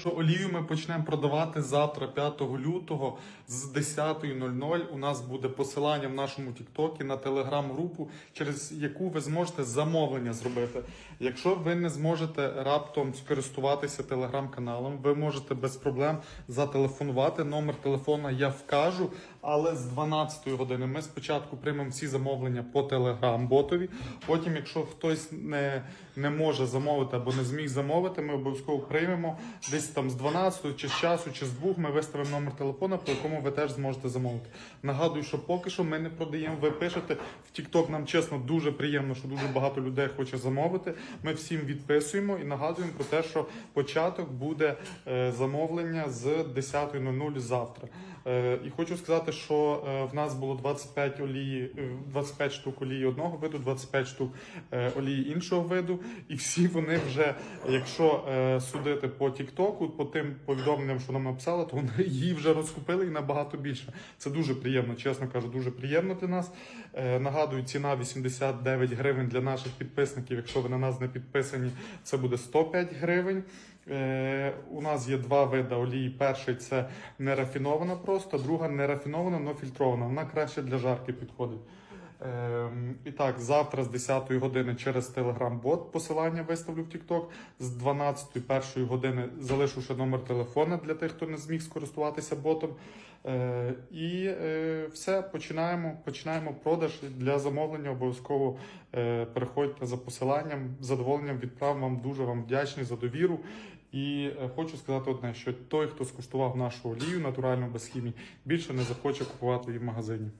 Що олію ми почнемо продавати завтра, 5 лютого, з 10.00. У нас буде посилання в нашому Тіктокі на телеграм-групу, через яку ви зможете замовлення зробити. Якщо ви не зможете раптом скористуватися телеграм-каналом, ви можете без проблем зателефонувати. Номер телефона я вкажу, але з 12 години ми спочатку приймемо всі замовлення по телеграм-ботові. Потім, якщо хтось не, не може замовити або не зміг замовити, ми обов'язково приймемо десь там з 12 чи з часу, чи з 2 ми виставимо номер телефона, по якому ви теж зможете замовити. Нагадую, що поки що ми не продаємо. Ви пишете в TikTok, нам чесно дуже приємно, що дуже багато людей хоче замовити. Ми всім відписуємо і нагадуємо про те, що початок буде е, замовлення з 10.00 завтра. Е, і хочу сказати, що е, в нас було 25 олії, е, 25 штук олії одного виду, 25 штук олії іншого виду, і всі вони вже, якщо судити по Тіктоку, по тим повідомленням, що нам написали, то її вже розкупили і набагато більше. Це дуже приємно, чесно кажу, дуже приємно для нас. Е, нагадую, ціна 89 гривень для наших підписників. Якщо ви на нас не підписані, це буде 105 гривень. Е, у нас є два види олії. Перший це нерафінована просто, друга нерафінована, але фільтрована. Вона краще для жарки підходить. Ем, і так, завтра з 10 години через Telegram-бот посилання виставлю в TikTok. З 12 1 години залишу ще номер телефона для тих, хто не зміг скористуватися ботом. Е, і е, все, починаємо. Починаємо продаж для замовлення. Обов'язково е, переходьте за посиланням. З задоволенням відправ вам дуже вам вдячний за довіру. І е, хочу сказати одне: що той, хто скуштував нашу олію натуральну без хімії, більше не захоче купувати її в магазині.